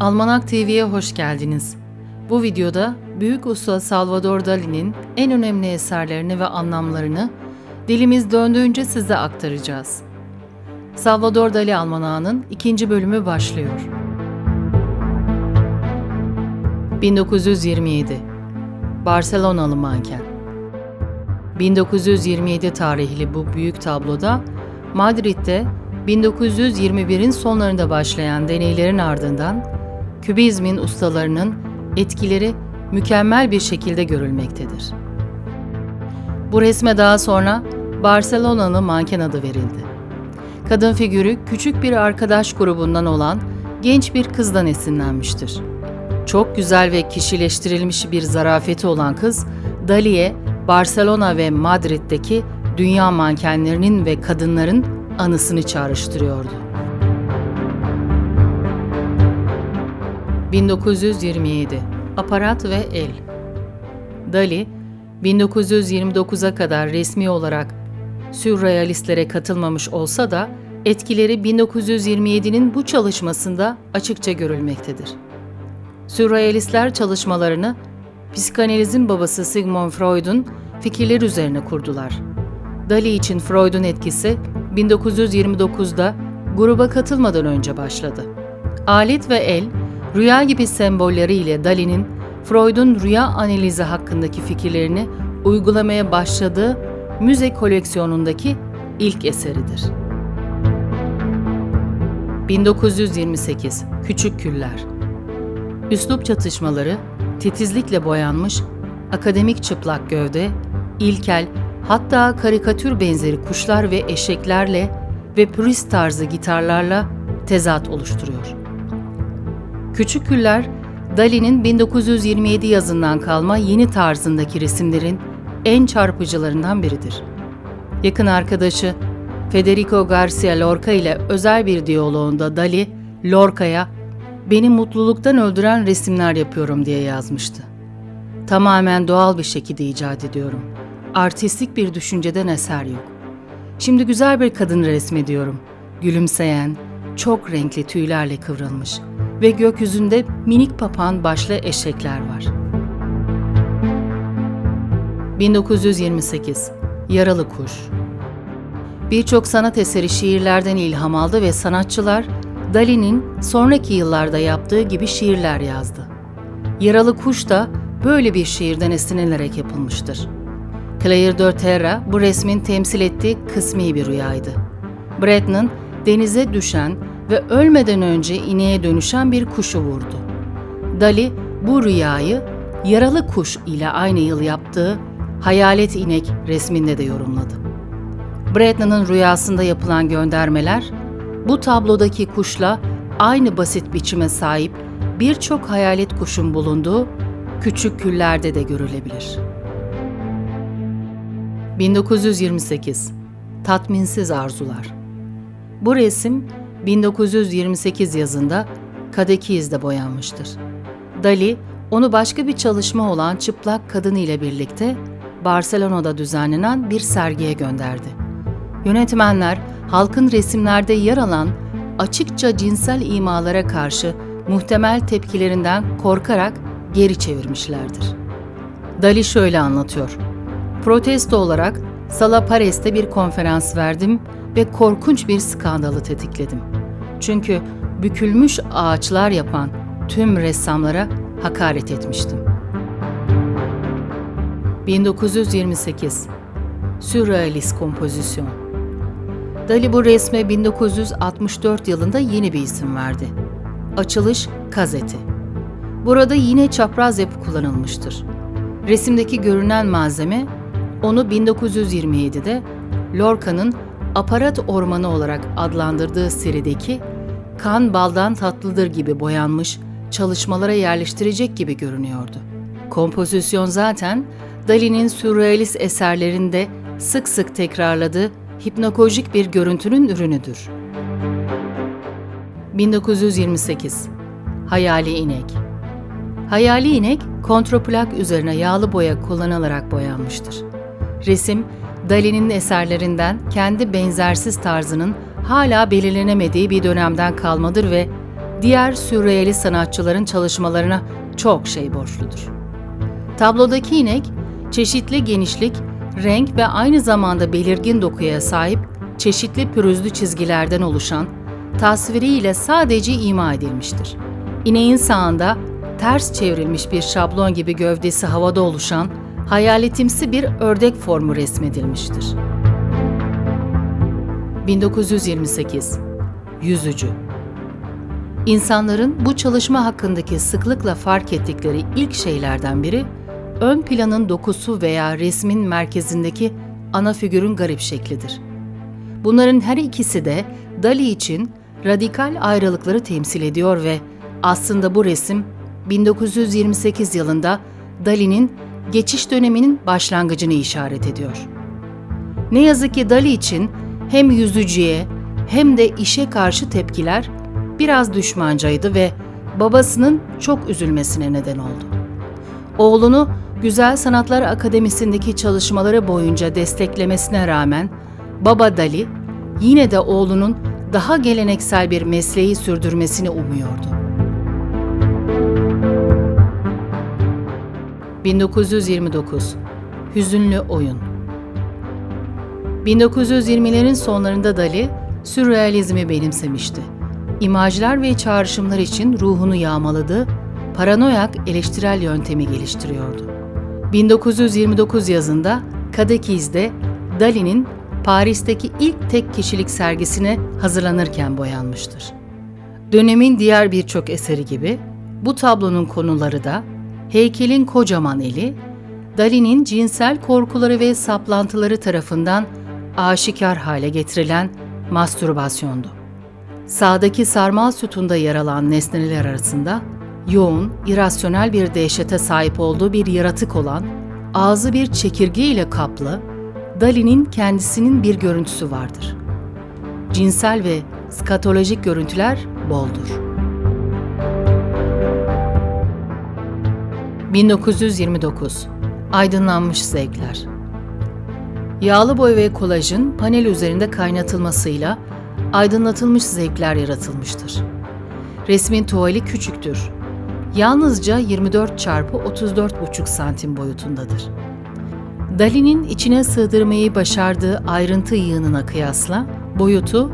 Almanak TV'ye hoş geldiniz. Bu videoda büyük usta Salvador Dali'nin en önemli eserlerini ve anlamlarını dilimiz döndüğünce size aktaracağız. Salvador Dali Almanağı'nın ikinci bölümü başlıyor. 1927 Barcelonalı manken 1927 tarihli bu büyük tabloda Madrid'de 1921'in sonlarında başlayan deneylerin ardından Kübizmin ustalarının etkileri mükemmel bir şekilde görülmektedir. Bu resme daha sonra Barcelonalı manken adı verildi. Kadın figürü küçük bir arkadaş grubundan olan genç bir kızdan esinlenmiştir. Çok güzel ve kişileştirilmiş bir zarafeti olan kız, Dali'ye Barcelona ve Madrid'deki dünya mankenlerinin ve kadınların anısını çağrıştırıyordu. 1927 Aparat ve El Dali, 1929'a kadar resmi olarak sürrealistlere katılmamış olsa da etkileri 1927'nin bu çalışmasında açıkça görülmektedir. Sürrealistler çalışmalarını psikanalizin babası Sigmund Freud'un fikirleri üzerine kurdular. Dali için Freud'un etkisi 1929'da gruba katılmadan önce başladı. Alet ve el, rüya gibi sembolleriyle Dali'nin Freud'un rüya analizi hakkındaki fikirlerini uygulamaya başladığı müze koleksiyonundaki ilk eseridir. 1928 Küçük Küller Üslup çatışmaları, titizlikle boyanmış, akademik çıplak gövde, ilkel, hatta karikatür benzeri kuşlar ve eşeklerle ve pürist tarzı gitarlarla tezat oluşturuyor. Küçük Küller, Dali'nin 1927 yazından kalma yeni tarzındaki resimlerin en çarpıcılarından biridir. Yakın arkadaşı Federico Garcia Lorca ile özel bir diyaloğunda Dali, Lorca'ya beni mutluluktan öldüren resimler yapıyorum diye yazmıştı. Tamamen doğal bir şekilde icat ediyorum. Artistik bir düşünceden eser yok. Şimdi güzel bir kadın resmediyorum. Gülümseyen, çok renkli tüylerle kıvrılmış ve gökyüzünde minik papan başlı eşekler var. 1928 Yaralı Kuş Birçok sanat eseri şiirlerden ilham aldı ve sanatçılar Dali'nin sonraki yıllarda yaptığı gibi şiirler yazdı. Yaralı Kuş da böyle bir şiirden esinlenerek yapılmıştır. Claire de Terra bu resmin temsil ettiği kısmi bir rüyaydı. Bretnon denize düşen ve ölmeden önce ineğe dönüşen bir kuşu vurdu. Dali bu rüyayı yaralı kuş ile aynı yıl yaptığı Hayalet İnek resminde de yorumladı. Bretton'ın rüyasında yapılan göndermeler bu tablodaki kuşla aynı basit biçime sahip birçok hayalet kuşun bulunduğu küçük küllerde de görülebilir. 1928 Tatminsiz Arzular Bu resim 1928 yazında Kadekiz'de boyanmıştır. Dali, onu başka bir çalışma olan Çıplak Kadın ile birlikte Barcelona'da düzenlenen bir sergiye gönderdi. Yönetmenler, halkın resimlerde yer alan açıkça cinsel imalara karşı muhtemel tepkilerinden korkarak geri çevirmişlerdir. Dali şöyle anlatıyor. Protesto olarak Salapares'te bir konferans verdim ve korkunç bir skandalı tetikledim. Çünkü bükülmüş ağaçlar yapan tüm ressamlara hakaret etmiştim. 1928 Sürrealist kompozisyon Dali bu resme 1964 yılında yeni bir isim verdi. Açılış Kazeti. Burada yine çapraz yapı kullanılmıştır. Resimdeki görünen malzeme onu 1927'de Lorca'nın aparat ormanı olarak adlandırdığı serideki kan baldan tatlıdır gibi boyanmış çalışmalara yerleştirecek gibi görünüyordu. Kompozisyon zaten Dali'nin sürrealist eserlerinde sık sık tekrarladığı hipnagojik bir görüntünün ürünüdür. 1928 Hayali İnek Hayali inek kontraplak üzerine yağlı boya kullanılarak boyanmıştır. Resim, Dali'nin eserlerinden kendi benzersiz tarzının hala belirlenemediği bir dönemden kalmadır ve diğer sürrealist sanatçıların çalışmalarına çok şey borçludur. Tablodaki inek, çeşitli genişlik, renk ve aynı zamanda belirgin dokuya sahip çeşitli pürüzlü çizgilerden oluşan tasviriyle sadece ima edilmiştir. İneğin sağında ters çevrilmiş bir şablon gibi gövdesi havada oluşan hayaletimsi bir ördek formu resmedilmiştir. 1928 Yüzücü İnsanların bu çalışma hakkındaki sıklıkla fark ettikleri ilk şeylerden biri, ön planın dokusu veya resmin merkezindeki ana figürün garip şeklidir. Bunların her ikisi de Dali için radikal ayrılıkları temsil ediyor ve aslında bu resim 1928 yılında Dali'nin geçiş döneminin başlangıcını işaret ediyor. Ne yazık ki Dali için hem yüzücüye hem de işe karşı tepkiler biraz düşmancaydı ve babasının çok üzülmesine neden oldu. Oğlunu Güzel Sanatlar Akademisi'ndeki çalışmaları boyunca desteklemesine rağmen baba Dali yine de oğlunun daha geleneksel bir mesleği sürdürmesini umuyordu. 1929 Hüzünlü Oyun 1920'lerin sonlarında Dali, sürrealizmi benimsemişti. İmajlar ve çağrışımlar için ruhunu yağmaladı, paranoyak eleştirel yöntemi geliştiriyordu. 1929 yazında Kadekiz'de Dali'nin Paris'teki ilk tek kişilik sergisine hazırlanırken boyanmıştır. Dönemin diğer birçok eseri gibi bu tablonun konuları da heykelin kocaman eli, Dali'nin cinsel korkuları ve saplantıları tarafından aşikar hale getirilen mastürbasyondu. Sağdaki sarmal sütunda yer alan nesneler arasında yoğun, irasyonel bir dehşete sahip olduğu bir yaratık olan, ağzı bir çekirge ile kaplı, Dali'nin kendisinin bir görüntüsü vardır. Cinsel ve skatolojik görüntüler boldur. 1929 Aydınlanmış zevkler Yağlı boy ve kolajın panel üzerinde kaynatılmasıyla aydınlatılmış zevkler yaratılmıştır. Resmin tuvali küçüktür. Yalnızca 24 çarpı 34,5 santim boyutundadır. Dali'nin içine sığdırmayı başardığı ayrıntı yığınına kıyasla boyutu,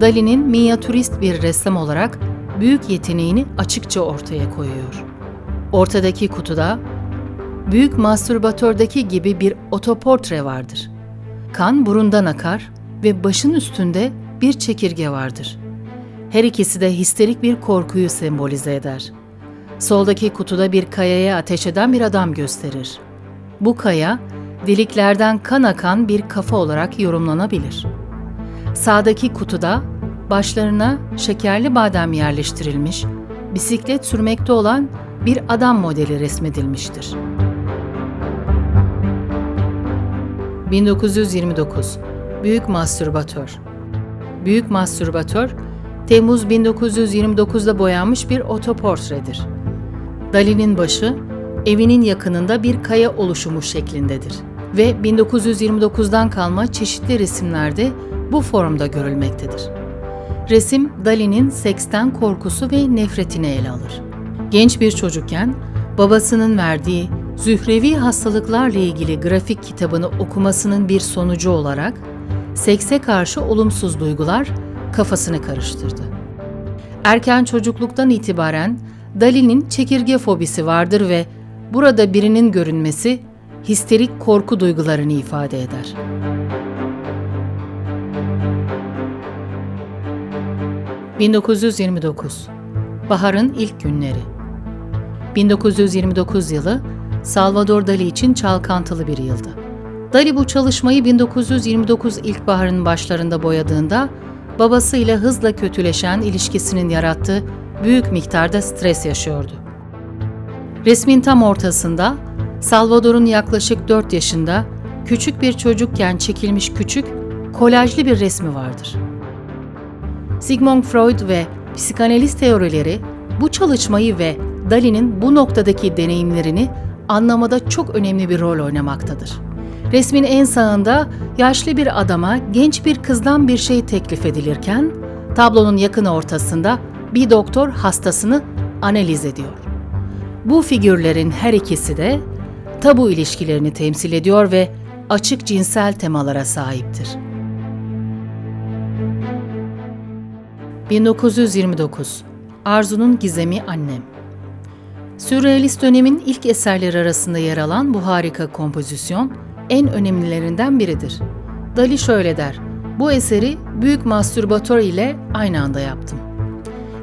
Dali'nin minyatürist bir ressam olarak büyük yeteneğini açıkça ortaya koyuyor. Ortadaki kutuda büyük mastürbatördeki gibi bir otoportre vardır. Kan burundan akar ve başın üstünde bir çekirge vardır. Her ikisi de histerik bir korkuyu sembolize eder. Soldaki kutuda bir kayaya ateş eden bir adam gösterir. Bu kaya, deliklerden kan akan bir kafa olarak yorumlanabilir. Sağdaki kutuda başlarına şekerli badem yerleştirilmiş, bisiklet sürmekte olan bir adam modeli resmedilmiştir. 1929 Büyük Mastürbatör Büyük Mastürbatör, Temmuz 1929'da boyanmış bir otoportredir. Dali'nin başı, evinin yakınında bir kaya oluşumu şeklindedir ve 1929'dan kalma çeşitli resimlerde bu formda görülmektedir. Resim, Dali'nin seksten korkusu ve nefretini ele alır. Genç bir çocukken babasının verdiği Zührevi hastalıklarla ilgili grafik kitabını okumasının bir sonucu olarak sekse karşı olumsuz duygular kafasını karıştırdı. Erken çocukluktan itibaren Dali'nin çekirge fobisi vardır ve burada birinin görünmesi histerik korku duygularını ifade eder. ...1929 Baharın ilk günleri 1929 yılı Salvador Dali için çalkantılı bir yıldı. Dali bu çalışmayı 1929 ilkbaharın başlarında boyadığında babasıyla hızla kötüleşen ilişkisinin yarattığı büyük miktarda stres yaşıyordu. Resmin tam ortasında Salvador'un yaklaşık 4 yaşında küçük bir çocukken çekilmiş küçük, kolajlı bir resmi vardır. Sigmund Freud ve psikanaliz teorileri bu çalışmayı ve Dali'nin bu noktadaki deneyimlerini anlamada çok önemli bir rol oynamaktadır. Resmin en sağında yaşlı bir adama genç bir kızdan bir şey teklif edilirken, tablonun yakın ortasında bir doktor hastasını analiz ediyor. Bu figürlerin her ikisi de tabu ilişkilerini temsil ediyor ve açık cinsel temalara sahiptir. 1929 Arzu'nun Gizemi Annem Sürrealist dönemin ilk eserleri arasında yer alan bu harika kompozisyon en önemlilerinden biridir. Dali şöyle der, bu eseri büyük mastürbatör ile aynı anda yaptım.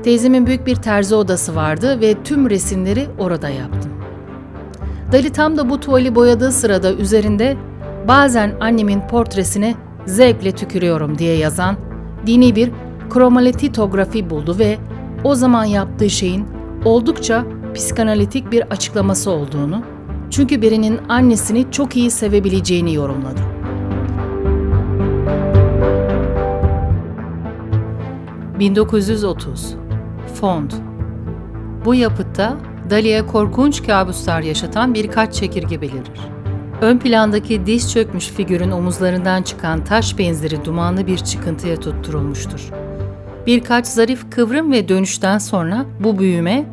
Teyzemin büyük bir terzi odası vardı ve tüm resimleri orada yaptım. Dali tam da bu tuvali boyadığı sırada üzerinde bazen annemin portresine zevkle tükürüyorum diye yazan dini bir kromaletitografi buldu ve o zaman yaptığı şeyin oldukça psikanalitik bir açıklaması olduğunu, çünkü birinin annesini çok iyi sevebileceğini yorumladı. ...1930 Fond Bu yapıtta Dali'ye korkunç kabuslar yaşatan birkaç çekirge belirir. Ön plandaki diz çökmüş figürün omuzlarından çıkan taş benzeri dumanlı bir çıkıntıya tutturulmuştur. Birkaç zarif kıvrım ve dönüşten sonra bu büyüme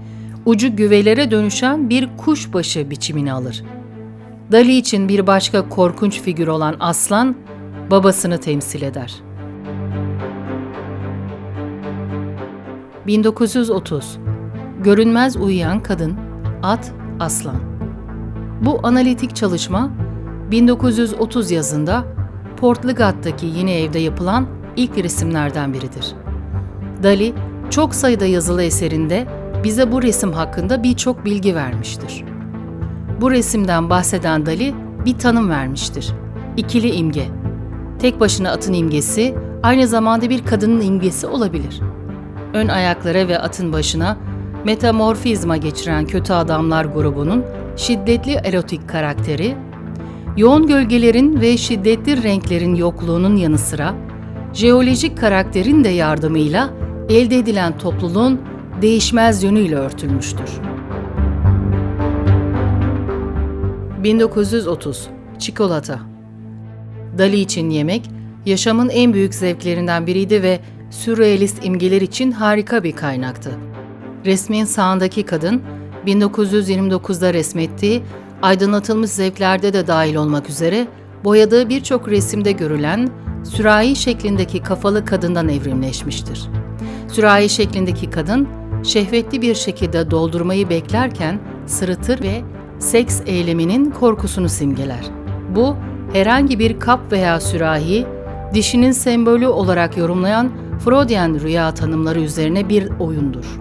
ucu güvelere dönüşen bir kuşbaşı biçimini alır. Dali için bir başka korkunç figür olan aslan babasını temsil eder. 1930 Görünmez uyuyan kadın, at, aslan. Bu analitik çalışma 1930 yazında Portligat'taki yeni evde yapılan ilk resimlerden biridir. Dali çok sayıda yazılı eserinde bize bu resim hakkında birçok bilgi vermiştir. Bu resimden bahseden Dali bir tanım vermiştir. İkili imge. Tek başına atın imgesi aynı zamanda bir kadının imgesi olabilir. Ön ayaklara ve atın başına metamorfizma geçiren kötü adamlar grubunun şiddetli erotik karakteri, yoğun gölgelerin ve şiddetli renklerin yokluğunun yanı sıra jeolojik karakterin de yardımıyla elde edilen topluluğun değişmez yönüyle örtülmüştür. 1930 Çikolata Dali için yemek, yaşamın en büyük zevklerinden biriydi ve sürrealist imgeler için harika bir kaynaktı. Resmin sağındaki kadın, 1929'da resmettiği aydınlatılmış zevklerde de dahil olmak üzere boyadığı birçok resimde görülen sürahi şeklindeki kafalı kadından evrimleşmiştir. Sürahi şeklindeki kadın, şehvetli bir şekilde doldurmayı beklerken sırıtır ve seks eyleminin korkusunu simgeler. Bu, herhangi bir kap veya sürahi, dişinin sembolü olarak yorumlayan Freudian rüya tanımları üzerine bir oyundur.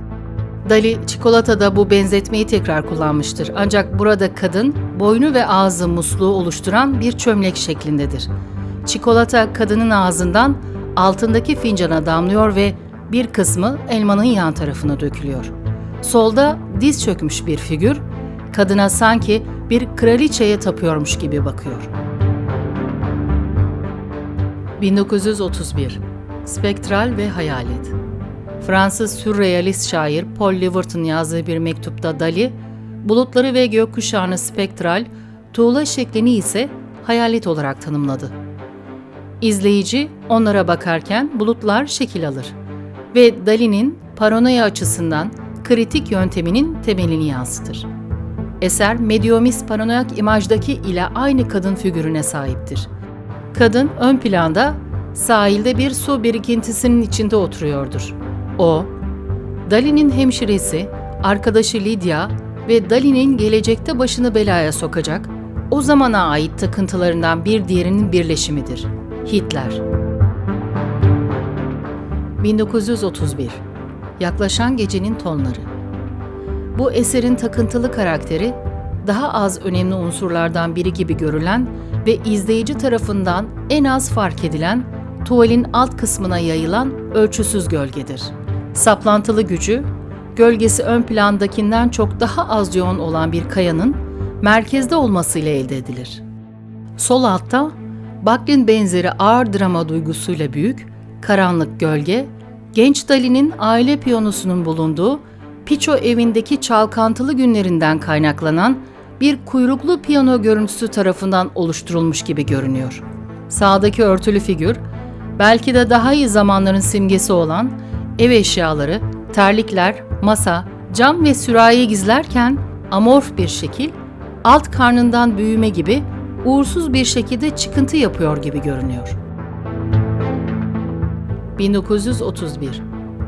Dali, çikolatada bu benzetmeyi tekrar kullanmıştır. Ancak burada kadın, boynu ve ağzı musluğu oluşturan bir çömlek şeklindedir. Çikolata kadının ağzından altındaki fincana damlıyor ve bir kısmı elmanın yan tarafına dökülüyor. Solda diz çökmüş bir figür, kadına sanki bir kraliçeye tapıyormuş gibi bakıyor. 1931 Spektral ve Hayalet Fransız sürrealist şair Paul Liverton yazdığı bir mektupta Dali, bulutları ve gökkuşağını spektral, tuğla şeklini ise hayalet olarak tanımladı. İzleyici onlara bakarken bulutlar şekil alır ve Dali'nin paranoya açısından kritik yönteminin temelini yansıtır. Eser medyumist paranoyak imajdaki ile aynı kadın figürüne sahiptir. Kadın ön planda sahilde bir su birikintisinin içinde oturuyordur. O, Dali'nin hemşiresi, arkadaşı Lydia ve Dali'nin gelecekte başını belaya sokacak, o zamana ait takıntılarından bir diğerinin birleşimidir. Hitler 1931 Yaklaşan Gecenin Tonları Bu eserin takıntılı karakteri, daha az önemli unsurlardan biri gibi görülen ve izleyici tarafından en az fark edilen tuvalin alt kısmına yayılan ölçüsüz gölgedir. Saplantılı gücü, gölgesi ön plandakinden çok daha az yoğun olan bir kayanın merkezde olmasıyla elde edilir. Sol altta Baklin benzeri ağır drama duygusuyla büyük, karanlık gölge, genç Dali'nin aile piyanosunun bulunduğu Piço evindeki çalkantılı günlerinden kaynaklanan bir kuyruklu piyano görüntüsü tarafından oluşturulmuş gibi görünüyor. Sağdaki örtülü figür, belki de daha iyi zamanların simgesi olan ev eşyaları, Terlikler, masa, cam ve sürahi gizlerken amorf bir şekil, alt karnından büyüme gibi uğursuz bir şekilde çıkıntı yapıyor gibi görünüyor. 1931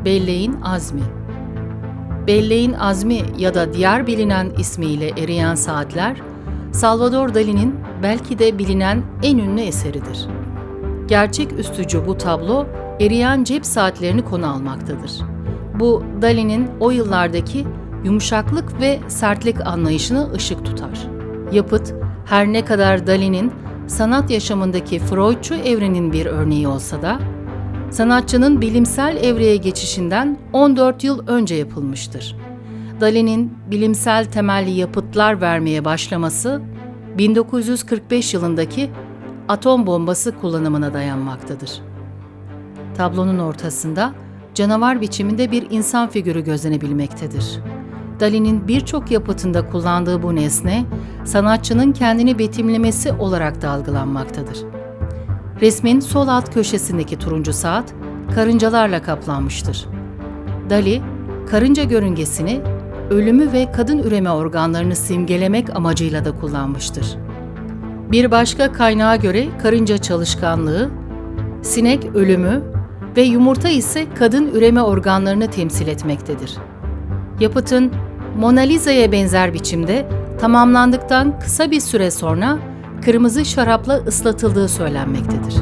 Belleğin Azmi Belleğin Azmi ya da diğer bilinen ismiyle Eriyen Saatler, Salvador Dali'nin belki de bilinen en ünlü eseridir. Gerçek üstücü bu tablo eriyen cep saatlerini konu almaktadır. Bu Dali'nin o yıllardaki yumuşaklık ve sertlik anlayışını ışık tutar. Yapıt her ne kadar Dali'nin sanat yaşamındaki Freudçu evrenin bir örneği olsa da sanatçının bilimsel evreye geçişinden 14 yıl önce yapılmıştır. Dali'nin bilimsel temelli yapıtlar vermeye başlaması 1945 yılındaki atom bombası kullanımına dayanmaktadır. Tablonun ortasında canavar biçiminde bir insan figürü gözlenebilmektedir. Dali'nin birçok yapıtında kullandığı bu nesne, sanatçının kendini betimlemesi olarak da algılanmaktadır. Resmin sol alt köşesindeki turuncu saat karıncalarla kaplanmıştır. Dali, karınca görüngesini ölümü ve kadın üreme organlarını simgelemek amacıyla da kullanmıştır. Bir başka kaynağa göre karınca çalışkanlığı, sinek ölümü ve yumurta ise kadın üreme organlarını temsil etmektedir. Yapıtın Mona Lisa'ya benzer biçimde tamamlandıktan kısa bir süre sonra kırmızı şarapla ıslatıldığı söylenmektedir.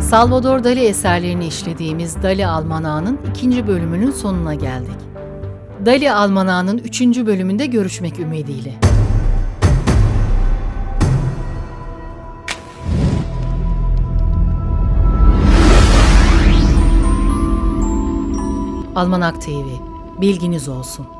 Salvador Dali eserlerini işlediğimiz Dali Almanağı'nın ikinci bölümünün sonuna geldik. Dali Almanağı'nın üçüncü bölümünde görüşmek ümidiyle. Almanak TV, bilginiz olsun.